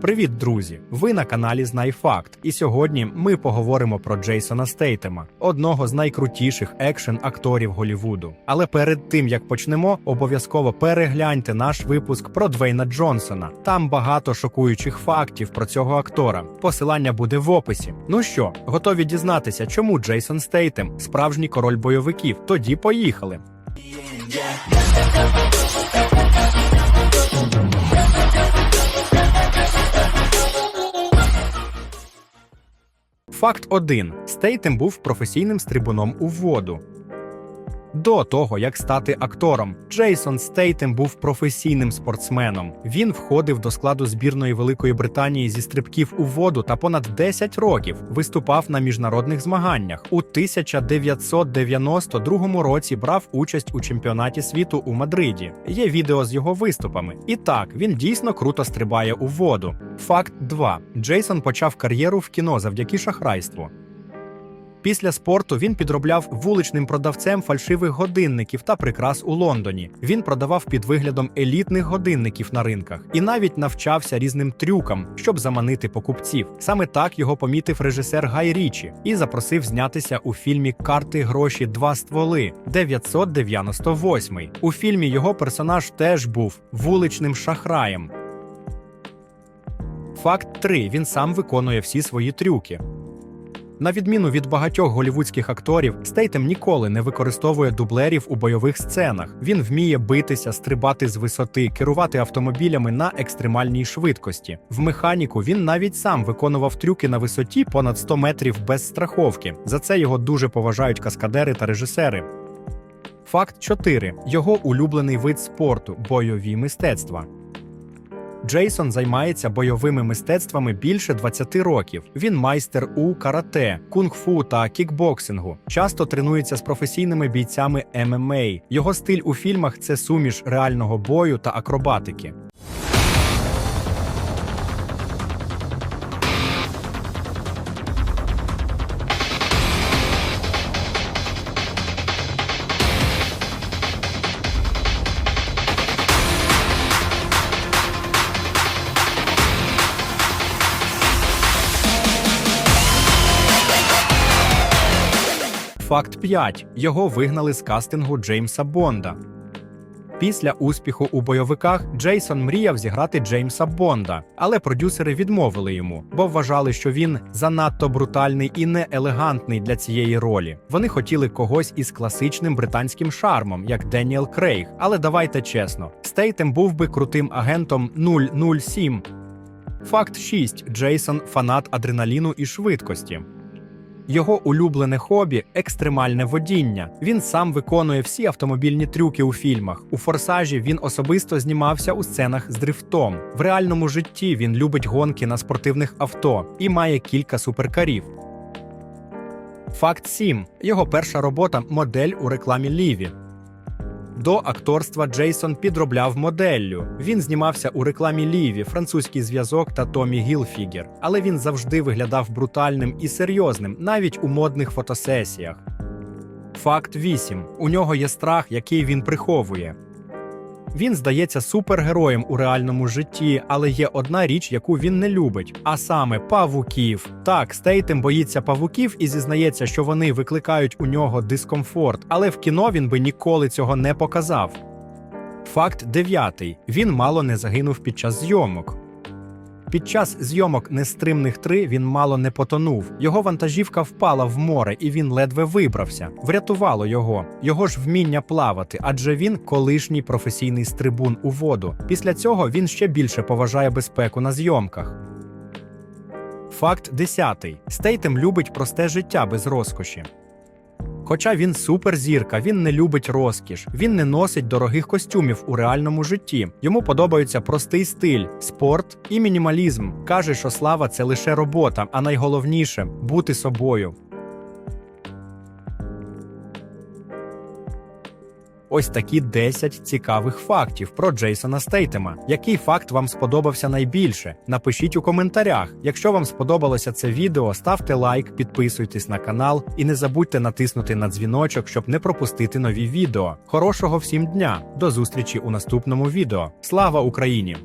Привіт, друзі! Ви на каналі Знай Факт. І сьогодні ми поговоримо про Джейсона Стейтема, одного з найкрутіших екшен акторів Голівуду. Але перед тим як почнемо, обов'язково перегляньте наш випуск про Двейна Джонсона. Там багато шокуючих фактів про цього актора. Посилання буде в описі. Ну що, готові дізнатися, чому Джейсон Стейтем справжній король бойовиків? Тоді поїхали. Факт 1. Стейтем був професійним стрибуном у воду. До того, як стати актором, Джейсон Стейтем був професійним спортсменом. Він входив до складу збірної Великої Британії зі стрибків у воду та понад 10 років виступав на міжнародних змаганнях. У 1992 році брав участь у чемпіонаті світу у Мадриді. Є відео з його виступами. І так, він дійсно круто стрибає у воду. Факт 2. Джейсон почав кар'єру в кіно завдяки шахрайству. Після спорту він підробляв вуличним продавцем фальшивих годинників та прикрас у Лондоні. Він продавав під виглядом елітних годинників на ринках і навіть навчався різним трюкам, щоб заманити покупців. Саме так його помітив режисер Гай Річі і запросив знятися у фільмі Карти гроші два стволи 998. У фільмі його персонаж теж був вуличним шахраєм. Факт 3. Він сам виконує всі свої трюки. На відміну від багатьох голівудських акторів, Стейтем ніколи не використовує дублерів у бойових сценах. Він вміє битися, стрибати з висоти, керувати автомобілями на екстремальній швидкості. В механіку він навіть сам виконував трюки на висоті понад 100 метрів без страховки. За це його дуже поважають каскадери та режисери. Факт 4. Його улюблений вид спорту бойові мистецтва. Джейсон займається бойовими мистецтвами більше 20 років. Він майстер у карате, кунг-фу та кікбоксингу. Часто тренується з професійними бійцями ММА. Його стиль у фільмах це суміш реального бою та акробатики. Факт 5. Його вигнали з кастингу Джеймса Бонда. Після успіху у бойовиках Джейсон мріяв зіграти Джеймса Бонда, але продюсери відмовили йому, бо вважали, що він занадто брутальний і неелегантний для цієї ролі. Вони хотіли когось із класичним британським шармом, як Деніел Крейг. Але давайте чесно, Стейтем був би крутим агентом 007. Факт 6. Джейсон фанат адреналіну і швидкості. Його улюблене хобі екстремальне водіння. Він сам виконує всі автомобільні трюки у фільмах. У форсажі він особисто знімався у сценах з дрифтом. В реальному житті він любить гонки на спортивних авто і має кілька суперкарів. Факт 7. Його перша робота модель у рекламі Ліві. До акторства Джейсон підробляв моделлю. Він знімався у рекламі Ліві, французький зв'язок та Томі Гілфігер. Але він завжди виглядав брутальним і серйозним, навіть у модних фотосесіях. Факт 8. У нього є страх, який він приховує. Він здається супергероєм у реальному житті, але є одна річ, яку він не любить, а саме павуків. Так, Стейтем боїться павуків і зізнається, що вони викликають у нього дискомфорт, але в кіно він би ніколи цього не показав. Факт дев'ятий: він мало не загинув під час зйомок. Під час зйомок нестримних 3 він мало не потонув. Його вантажівка впала в море, і він ледве вибрався. Врятувало його, його ж вміння плавати, адже він колишній професійний стрибун у воду. Після цього він ще більше поважає безпеку на зйомках. Факт 10. Стейтем любить просте життя без розкоші. Хоча він суперзірка, він не любить розкіш, він не носить дорогих костюмів у реальному житті. Йому подобається простий стиль, спорт і мінімалізм. Каже, що слава це лише робота, а найголовніше бути собою. Ось такі 10 цікавих фактів про Джейсона Стейтема. Який факт вам сподобався найбільше? Напишіть у коментарях. Якщо вам сподобалося це відео, ставте лайк, підписуйтесь на канал і не забудьте натиснути на дзвіночок, щоб не пропустити нові відео. Хорошого всім дня! До зустрічі у наступному відео. Слава Україні!